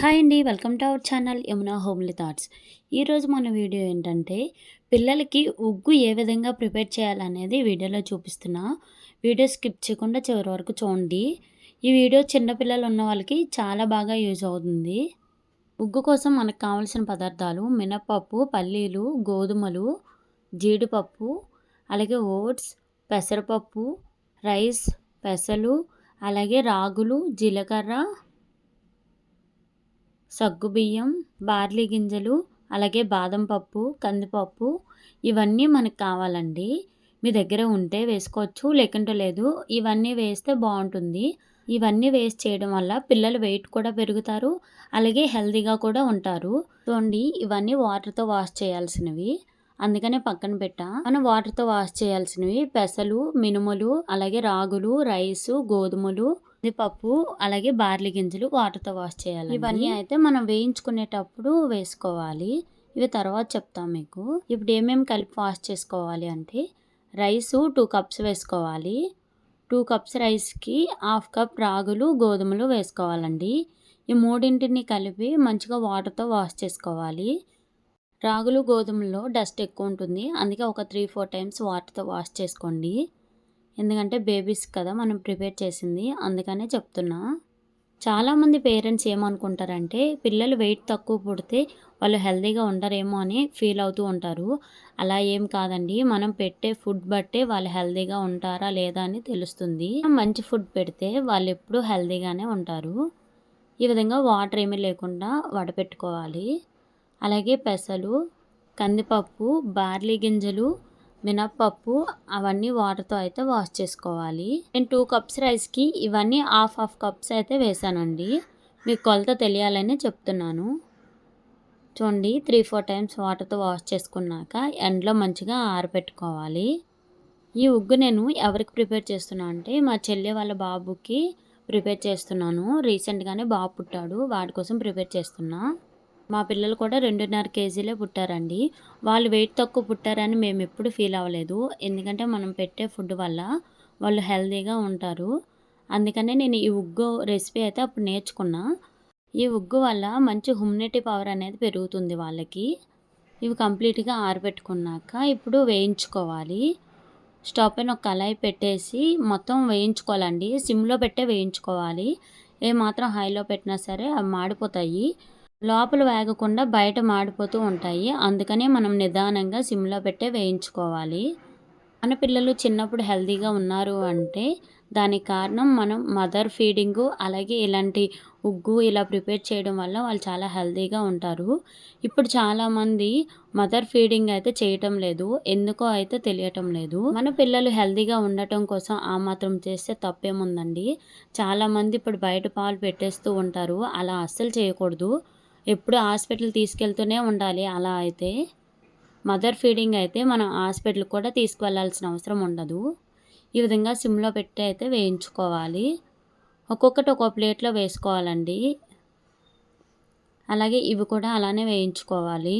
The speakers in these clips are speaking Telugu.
హాయ్ అండి welcome to our channel Yamuna homely thoughts. ఈరోజు మన వీడియో ఏంటంటే పిల్లలకి ఉగ్గు ఏ విధంగా ప్రిపేర్ చేయాలనేది వీడియోలో చూపిస్తున్నా. వీడియో స్కిప్ చేయకుండా చివరి వరకు చూడండి. ఈ వీడియో చిన్నపిల్లలు ఉన్న వాళ్ళకి చాలా బాగా యూజ్ అవుతుంది. ఉగ్గు కోసం మనకు కావాల్సిన పదార్థాలు మినపప్పు పల్లీలు గోధుమలు జీడిపప్పు అలాగే ఓట్స్ పెసరపప్పు రైస్ పెసలు అలాగే రాగులు జీలకర్ర సగ్గుబియ్యం బార్లీ గింజలు అలాగే బాదం పప్పు కందిపప్పు ఇవన్నీ మనకు కావాలండి. మీ దగ్గర ఉంటే వేసుకోవచ్చు లేకుంటే లేదు. ఇవన్నీ వేస్తే బాగుంటుంది. ఇవన్నీ వేస్ట్ చేయడం వల్ల పిల్లలు వెయిట్ కూడా పెరుగుతారు అలాగే హెల్తీగా కూడా ఉంటారు. చూడండి ఇవన్నీ వాటర్తో వాష్ చేయాల్సినవి. అందుకనే పక్కన పెట్టా. మనం వాటర్తో వాష్ చేయాల్సినవి పెసలు మినుములు అలాగే రాగులు రైసు గోధుమలు పప్పు అలాగే బార్లీ గింజలు వాటర్తో వాష్ చేయాలి ఇవన్నీ అయితే మనం వేయించుకునేటప్పుడు వేసుకోవాలి. ఇవి తర్వాత చెప్తాం మీకు. ఇప్పుడు ఏమేమి కలిపి వాష్ చేసుకోవాలి అంటే రైసు టూ కప్స్ వేసుకోవాలి. టూ కప్స్ రైస్కి హాఫ్ కప్ రాగులు గోధుమలు వేసుకోవాలండి. ఈ మూడింటిని కలిపి మంచిగా వాటర్తో వాష్ చేసుకోవాలి. రాగులు గోధుమల్లో డస్ట్ ఎక్కువ ఉంటుంది. అందుకే ఒక త్రీ ఫోర్ టైమ్స్ వాటర్తో వాష్ చేసుకోండి. ఎందుకంటే బేబీస్ కదా మనం ప్రిపేర్ చేసింది. అందుకనే చెప్తున్నా. చాలామంది పేరెంట్స్ ఏమనుకుంటారంటే పిల్లలు వెయిట్ తక్కువ పుడితే వాళ్ళు హెల్తీగా ఉండరేమో అని ఫీల్ అవుతూ ఉంటారు. అలా ఏం కాదండి. మనం పెట్టే ఫుడ్ బట్టే వాళ్ళు హెల్తీగా ఉంటారా లేదా అని తెలుస్తుంది. మంచి ఫుడ్ పెడితే వాళ్ళు ఎప్పుడూ హెల్తీగానే ఉంటారు. ఈ విధంగా వాటర్ ఏమీ లేకుండా వడపెట్టుకోవాలి. అలాగే పెసలు కందిపప్పు బార్లీ గింజలు మినప్పప్పు అవన్నీ వాటర్తో అయితే వాష్ చేసుకోవాలి. నేను టూ కప్స్ రైస్కి ఇవన్నీ హాఫ్ హాఫ్ కప్స్ అయితే వేసానండి. మీకు కొలత తెలియాలని చెప్తున్నాను. చూడండి త్రీ ఫోర్ టైమ్స్ వాటర్తో వాష్ చేసుకున్నాక ఎండలో మంచిగా ఆరబెట్టుకోవాలి ఈ ఉగ్గు నేను ఎవరికి ప్రిపేర్ చేస్తున్నా అంటే మా చెల్లె వాళ్ళ బాబుకి ప్రిపేర్ చేస్తున్నాను. రీసెంట్గానే బాబు పుట్టాడు వాడి కోసం ప్రిపేర్ చేస్తున్నా. మా పిల్లలు కూడా రెండున్నర కేజీలే పుట్టారండి. వాళ్ళు వెయిట్ తక్కువ పుట్టారని మేము ఎప్పుడు ఫీల్ అవ్వలేదు. ఎందుకంటే మనం పెట్టే ఫుడ్ వల్ల వాళ్ళు హెల్తీగా ఉంటారు. అందుకనే నేను ఈ ఉగ్గు రెసిపీ అయితే అప్పుడు నేర్చుకున్నా. ఈ ఉగ్గు వల్ల మంచి హ్యూమినిటీ పవర్ అనేది పెరుగుతుంది వాళ్ళకి. ఇవి కంప్లీట్గా ఆరబెట్టుకున్నాక ఇప్పుడు వేయించుకోవాలి. స్టవ్ పైన ఒక కళాయి పెట్టేసి మొత్తం వేయించుకోవాలండి. సిమ్లో పెట్టే వేయించుకోవాలి. ఏమాత్రం హైలో పెట్టినా సరే అవి మాడిపోతాయి. లోపల వేగకుండా బయట మాడిపోతూ ఉంటాయి. అందుకనే మనం నిదానంగా సిమ్లో పెట్టే వేయించుకోవాలి. మన పిల్లలు చిన్నప్పుడు హెల్తీగా ఉన్నారు అంటే దానికి కారణం మనం మదర్ ఫీడింగు అలాగే ఇలాంటి ఉగ్గు ఇలా ప్రిపేర్ చేయడం వల్ల వాళ్ళు చాలా హెల్తీగా ఉంటారు. ఇప్పుడు చాలామంది మదర్ ఫీడింగ్ అయితే చేయటం లేదు. ఎందుకో అయితే తెలియటం లేదు. మన పిల్లలు హెల్తీగా ఉండటం కోసం ఆ మాత్రం చేస్తే తప్పేముందండి? చాలామంది ఇప్పుడు బయట పాలు పెట్టేస్తూ ఉంటారు. అలా అస్సలు చేయకూడదు. ఎప్పుడు హాస్పిటల్ తీసుకెళ్తూనే ఉండాలి. అలా అయితే మదర్ ఫీడింగ్ అయితే మనం హాస్పిటల్ కూడా తీసుకువెళ్ళాల్సిన అవసరం ఉండదు. ఈ విధంగా సిమ్లో పెట్టి అయితే వేయించుకోవాలి. ఒక్కొక్కటి ఒక్కో ప్లేట్లో వేసుకోవాలండి. అలాగే ఇవి కూడా అలానే వేయించుకోవాలి.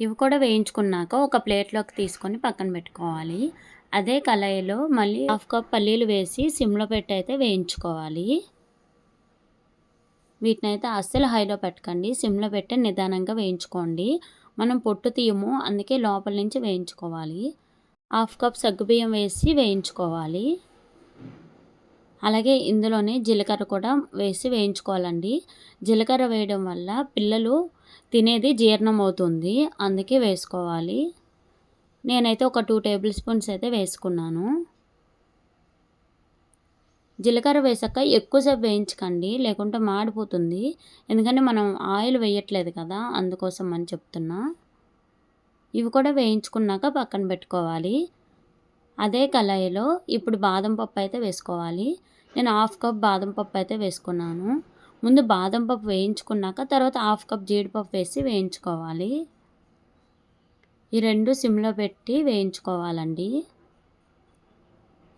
ఇవి కూడా వేయించుకున్నాక ఒక ప్లేట్లోకి తీసుకొని పక్కన పెట్టుకోవాలి. అదే కళాయిలో మళ్ళీ హాఫ్ కప్ పల్లీలు వేసి సిమ్లో పెట్టి అయితే వేయించుకోవాలి. వీటిని అయితే అస్సలు హైలో పెట్టకండి. సిమ్లో పెట్టి నిదానంగా వేయించుకోండి. మనం పొట్టు తీయము అందుకే లోపల నుంచి వేయించుకోవాలి. హాఫ్ కప్ సగ్గుబియ్యం వేసి వేయించుకోవాలి. అలాగే ఇందులోనే జీలకర్ర కూడా వేసి వేయించుకోవాలండి. జీలకర్ర వేయడం వల్ల పిల్లలు తినేది జీర్ణం అవుతుంది. అందుకే వేసుకోవాలి. నేనైతే ఒక టూ టేబుల్ స్పూన్స్ అయితే వేసుకున్నాను. జీలకర్ర వేసాక ఎక్కువసేపు వేయించకండి. లేకుంటే మాడిపోతుంది. ఎందుకంటే మనం ఆయిల్ వేయట్లేదు కదా అందుకోసం అని చెప్తున్నా. ఇవి కూడా వేయించుకున్నాక పక్కన పెట్టుకోవాలి. అదే కళాయిలో ఇప్పుడు బాదం పప్పు అయితే వేసుకోవాలి. నేను హాఫ్ కప్ బాదం పప్పు అయితే వేసుకున్నాను. ముందు బాదం పప్పు వేయించుకున్నాక తర్వాత హాఫ్ కప్ జీడిపప్పు వేసి వేయించుకోవాలి. ఈ రెండు సిమ్లో పెట్టి వేయించుకోవాలండి.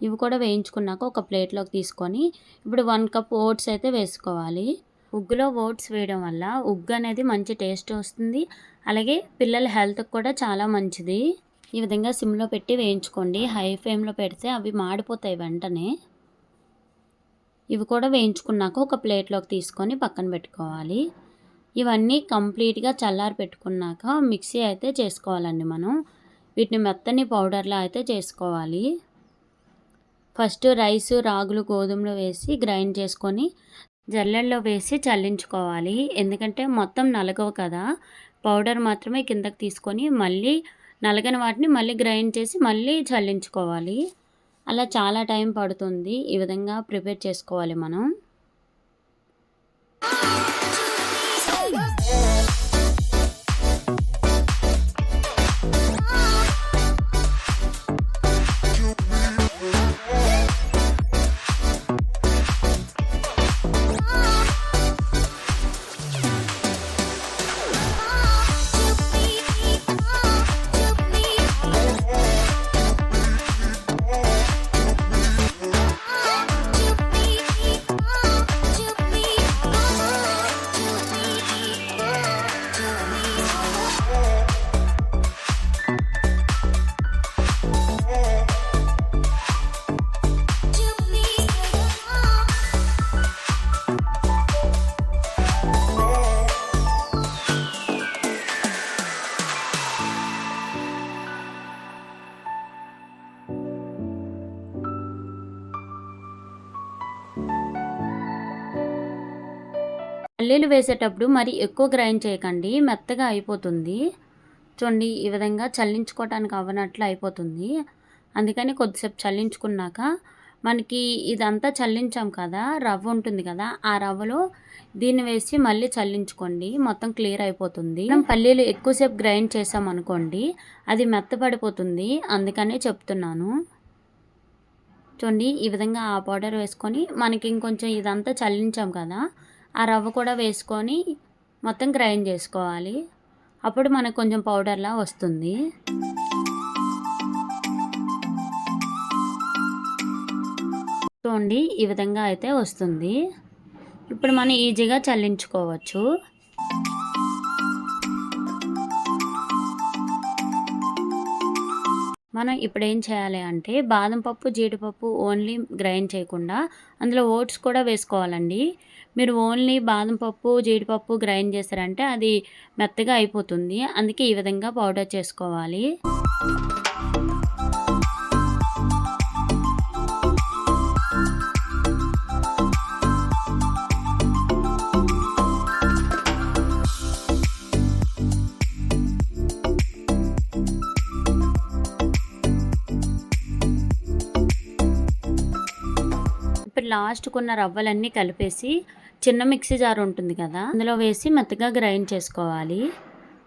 ఇవి కూడా వేయించుకున్నాక ఒక ప్లేట్లోకి తీసుకొని ఇప్పుడు వన్ కప్ ఓట్స్ అయితే వేసుకోవాలి. ఉగ్గులో ఓట్స్ వేయడం వల్ల ఉగ్గు అనేది మంచి టేస్ట్ వస్తుంది. అలాగే పిల్లల హెల్త్కి కూడా చాలా మంచిది. ఈ విధంగా సిమ్లో పెట్టి వేయించుకోండి. హై ఫ్లేమ్లో పెడితే అవి మాడిపోతాయి వెంటనే. ఇవి కూడా వేయించుకున్నాక ఒక ప్లేట్లోకి తీసుకొని పక్కన పెట్టుకోవాలి. ఇవన్నీ కంప్లీట్గా చల్లారి పెట్టుకున్నాక మిక్సీ అయితే చేసుకోవాలండి మనం. వీటిని మెత్తని పౌడర్లా అయితే చేసుకోవాలి. ఫస్ట్ రైస్ రాగులు గోధుమలు వేసి గ్రైండ్ చేసుకొని జల్లెల్లో వేసి చల్లించుకోవాలి. ఎందుకంటే మొత్తం నలగవు కదా. పౌడర్ మాత్రమే కిందకి తీసుకొని మళ్ళీ నలగని వాటిని మళ్ళీ గ్రైండ్ చేసి మళ్ళీ చల్లించుకోవాలి. అలా చాలా టైం పడుతుంది. ఈ విధంగా ప్రిపేర్ చేసుకోవాలి మనం. పల్లీలు వేసేటప్పుడు మరి ఎక్కువ గ్రైండ్ చేయకండి మెత్తగా అయిపోతుంది. చూడండి ఈ విధంగా చల్లించుకోవటానికి అవ్వనట్లు అయిపోతుంది. అందుకని కొద్దిసేపు చల్లించుకున్నాక మనకి ఇదంతా చల్లించాం కదా రవ్వ ఉంటుంది కదా ఆ రవ్వలో దీన్ని వేసి మళ్ళీ చల్లించుకోండి. మొత్తం క్లియర్ అయిపోతుంది. మనం పల్లీలు ఎక్కువసేపు గ్రైండ్ చేసాం అనుకోండి అది మెత్తపడిపోతుంది అందుకనే చెప్తున్నాను. చూడండి ఈ విధంగా ఆ పౌడర్ వేసుకొని మనకి ఇంకొంచెం ఇదంతా చల్లించాం కదా ఆ రవ్వ కూడా వేసుకొని మొత్తం గ్రైండ్ చేసుకోవాలి. అప్పుడు మనకు కొంచెం పౌడర్లా వస్తుంది. చూడండి ఈ విధంగా అయితే వస్తుంది. ఇప్పుడు మనం ఈజీగా చల్లించుకోవచ్చు. మనం ఇప్పుడు ఏం చేయాలి అంటే బాదం పప్పు జీడిపప్పు ఓన్లీ గ్రైండ్ చేయకుండా అందులో ఓట్స్ కూడా వేసుకోవాలండి. మీరు ఓన్లీ బాదం పప్పు జీడిపప్పు గ్రైండ్ చేశారంటే అది మెత్తగా అయిపోతుంది. అందుకే ఈ విధంగా పౌడర్ చేసుకోవాలి. లాస్ట్కున్న రవ్వలన్నీ కలిపేసి చిన్న మిక్సీ జార్ ఉంటుంది కదా అందులో వేసి మెత్తగా గ్రైండ్ చేసుకోవాలి.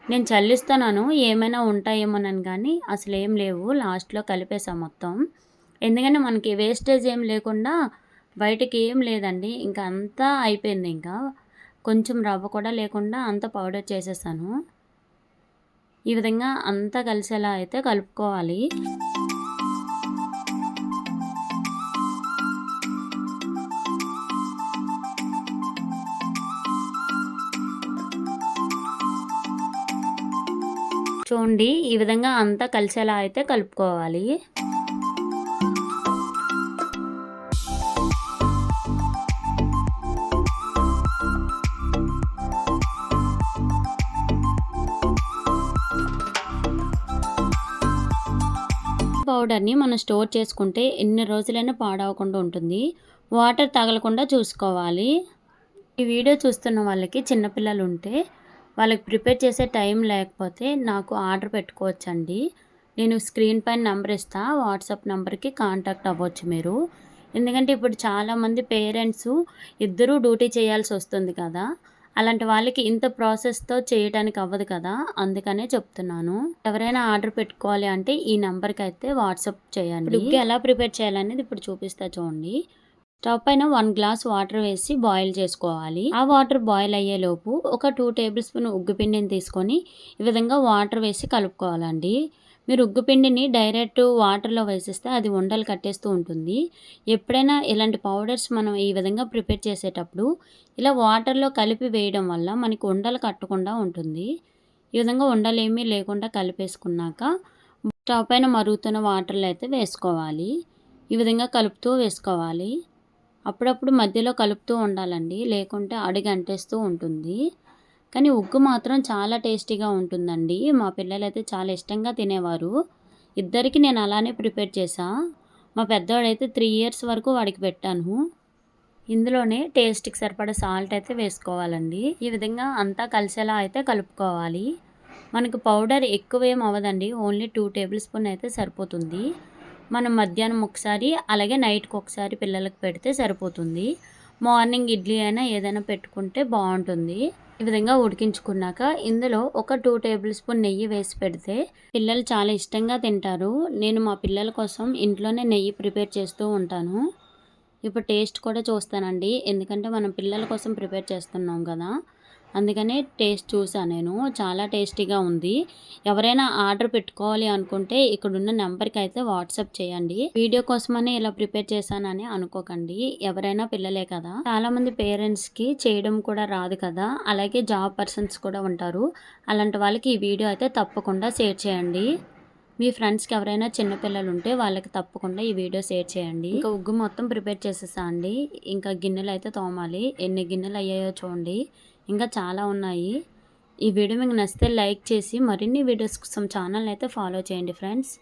నేను చల్లిస్తున్నాను ఏమైనా ఉంటాయేమోనని కానీ అసలు ఏం లేవు లాస్ట్లో కలిపేసాం మొత్తం. ఎందుకంటే మనకి వేస్టేజ్ ఏం లేకుండా బయటకి ఏం లేదండి ఇంకా అంతా అయిపోయింది ఇంకా. కొంచెం రవ్వ కూడా లేకుండా అంత పౌడర్ చేసేసాను. ఈ విధంగా అంతా కలిసేలా అయితే కలుపుకోవాలి. చూడండి ఈ విధంగా అంతా కలిసేలా అయితే కలుపుకోవాలి. పౌడర్ని మనం స్టోర్ చేసుకుంటే ఎన్ని రోజులైనా పాడవకుండా ఉంటుంది. వాటర్ తగలకుండా చూసుకోవాలి. ఈ వీడియో చూస్తున్న వాళ్ళకి చిన్నపిల్లలు ఉంటే వాళ్ళకి ప్రిపేర్ చేసే టైం లేకపోతే నాకు ఆర్డర్ పెట్టుకోవచ్చండి. నేను స్క్రీన్ పైన నెంబర్ ఇస్తా వాట్సాప్ నెంబర్కి కాంటాక్ట్ అవ్వచ్చు మీరు. ఎందుకంటే ఇప్పుడు చాలామంది పేరెంట్స్ ఇద్దరూ డ్యూటీ చేయాల్సి వస్తుంది కదా. అలాంటి వాళ్ళకి ఇంత ప్రాసెస్తో చేయడానికి అవ్వదు కదా. అందుకనే చెప్తున్నాను. ఎవరైనా ఆర్డర్ పెట్టుకోవాలి అంటే ఈ నెంబర్కి అయితే వాట్సాప్ చేయండి. ఎలా ప్రిపేర్ చేయాలనేది ఇప్పుడు చూపిస్తా చూడండి. స్టవ్ పైన వన్ గ్లాస్ వాటర్ వేసి బాయిల్ చేసుకోవాలి ఆ వాటర్ బాయిల్ అయ్యేలోపు ఒక టూ టేబుల్ స్పూన్ ఉగ్గుపిండిని తీసుకొని ఈ విధంగా వాటర్ వేసి కలుపుకోవాలండి మీరు ఉగ్గుపిండిని డైరెక్ట్ వాటర్‌లో వేసేస్తే అది ఉండలు కట్టేస్తూ ఉంటుంది. ఎప్పుడైనా ఇలాంటి పౌడర్స్ మనం ఈ విధంగా ప్రిపేర్ చేసేటప్పుడు ఇలా వాటర్‌లో కలిపి వేయడం వల్ల మనకి ఉండలు కట్టకుండా ఉంటుంది. ఈ విధంగా ఉండలేమీ లేకుండా కలిపేసుకున్నాక స్టవ్ పైన మరుగుతున్న వాటర్‌లో అయితే వేసుకోవాలి. ఈ విధంగా కలుపుతూ వేసుకోవాలి. అప్పుడప్పుడు మధ్యలో కలుపుతూ ఉండాలండి. లేకుంటే అడిగి అంటేస్తూ ఉంటుంది. కానీ ఉగ్గు మాత్రం చాలా టేస్టీగా ఉంటుందండి. మా పిల్లలైతే చాలా ఇష్టంగా తినేవారు. ఇద్దరికి నేను అలానే ప్రిపేర్ చేశా. మా పెద్దవాడైతే త్రీ ఇయర్స్ వరకు వాడికి పెట్టాను. ఇందులోనే టేస్ట్‌కి సరిపడా సాల్ట్ అయితే వేసుకోవాలండి. ఈ విధంగా అంతా కలిసేలా అయితే కలుపుకోవాలి. మనకు పౌడర్ ఎక్కువ ఏం అవ్వదండి. ఓన్లీ టూ టేబుల్ స్పూన్ అయితే సరిపోతుంది. మనం మధ్యాహ్నం ఒకసారి అలాగే నైట్‌కి ఒకసారి పిల్లలకు పెడితే సరిపోతుంది. మార్నింగ్ ఇడ్లీ అయినా ఏదైనా పెట్టుకుంటే బాగుంటుంది ఈ విధంగా ఉడికించుకున్నాక ఇందులో ఒక టూ టేబుల్ స్పూన్ నెయ్యి వేసి పెడితే పిల్లలు చాలా ఇష్టంగా తింటారు. నేను మా పిల్లల కోసం ఇంట్లోనే నెయ్యి ప్రిపేర్ చేస్తూ ఉంటాను. ఇప్పుడు టేస్ట్ కూడా చూస్తానండి. ఎందుకంటే మనం పిల్లల కోసం ప్రిపేర్ చేస్తున్నాం కదా! అందుకనే టేస్ట్ చూసాను నేను. చాలా టేస్టీగా ఉంది. ఎవరైనా ఆర్డర్ పెట్టుకోవాలి అనుకుంటే ఇక్కడున్న నెంబర్‌కి అయితే వాట్సాప్ చేయండి. వీడియో కోసమని ఇలా ప్రిపేర్ చేశానని అనుకోకండి. ఎవరైనా పిల్లలే కదా! చాలామంది పేరెంట్స్‌కి చేయడం కూడా రాదు కదా! అలాగే జాబ్ పర్సన్స్ కూడా ఉంటారు. అలాంటి వాళ్ళకి ఈ వీడియో అయితే తప్పకుండా షేర్ చేయండి. మీ ఫ్రెండ్స్‌కి ఎవరైనా చిన్న పిల్లలు ఉంటే వాళ్ళకి తప్పకుండా ఈ వీడియో షేర్ చేయండి. ఇంకా ఉగ్గు మొత్తం ప్రిపేర్ చేసేసా అండి. ఇంకా గిన్నెలు అయితే తోమాలి. ఎన్ని గిన్నెలు అయ్యాయో చూడండి. ఇంకా చాలా ఉన్నాయి. ఈ వీడియో మీకు నచ్చితే లైక్ చేసి మరిన్ని వీడియోస్ కోసం ఛానల్‌ని అయితే ఫాలో చేయండి ఫ్రెండ్స్.